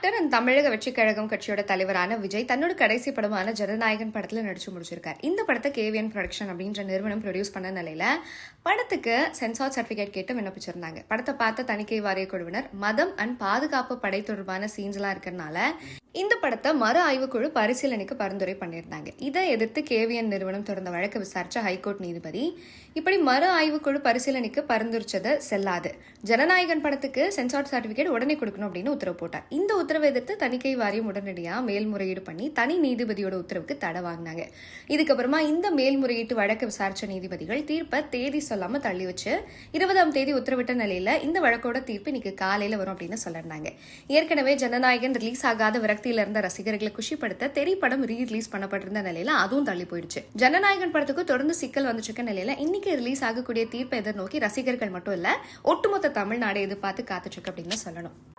Actor and தமிழக வெற்றி கழகம் கட்சியோட தலைவரான விஜய் தன்னோட கடைசி படமான ஜனநாயகன் படத்தில் நடிச்சு முடிச்சிருக்கார். இந்த படத்தை கேவிஎன் ப்ரொடக்ஷன் அப்படின்ற நிறுவனம் ப்ரொடியூஸ் பண்ண நிலையில படத்துக்கு சென்சார் சர்டிபிகேட் கேட்டு விண்ணப்பிச்சிருந்தாங்க. படத்தை பார்த்த தணிக்கை வாரிய குழுவினர் மதம் அண்ட் பாதுகாப்பு படை தொடர்பான சீன்ஸ்லாம் இருக்கிறனால இந்த படத்தை மறு ஆய்வுக்குழு பரிசீலனைக்கு பரிந்துரை பண்ணியிருந்தாங்க. இதை எதிர்த்து கேவிஎன் நிறுவனம் தொடர்ந்த வழக்கு விசாரிச்ச ஹைகோர்ட் நீதிபதி இப்படி மறு ஆய்வுக்குழு பரிசீலனைக்கு பரிந்துரைச்சது செல்லாது. ஜனநாயகன் படத்துக்கு சென்சார் சர்டிபிகேட் உடனே கொடுக்கணும் அப்படின்னு உத்தரவு போட்டார். இந்த உத்தரவை எதிர்த்து தணிக்கை வாரியம் உடனடியாக மேல்முறையீடு பண்ணி தனி நீதிபதியோட உத்தரவுக்கு தடை வாங்கினாங்க. இதுக்கப்புறமா இந்த மேல்முறையீட்டு வழக்கு விசாரிச்ச நீதிபதிகள் தீர்ப்பை தேதி சொல்லாம தள்ளி வச்சு இருபதாம் தேதி உத்தரவிட்ட நிலையில இந்த வழக்கோட தீர்ப்பு இன்னைக்கு காலையில வரும் அப்படின்னு சொல்லிருந்தாங்க ஏற்கனவே ஜனநாயகன் ரிலீஸ் ஆகாத விரக்தியில இருந்த ரசிகர்களை குஷிப்படுத்த திரைப்படம் ரீ ரிலீஸ் பண்ணப்பட்டிருந்த நிலையில அதுவும் தள்ளி போயிடுச்சு. ஜனநாயகன் படத்துக்கு தொடர்ந்து சிக்கல் வந்துச்சிருக்க நிலையில இன்னைக்கு ரிலீஸ் ஆகக்கூடிய தீர்ப்பை எதிர்நோக்கி ரசிகர்கள் மட்டும் இல்ல ஒட்டுமொத்த தமிழ்நாடு எதிர்பார்த்து காத்துட்டு இருக்கு அப்படின்னு சொல்லணும்.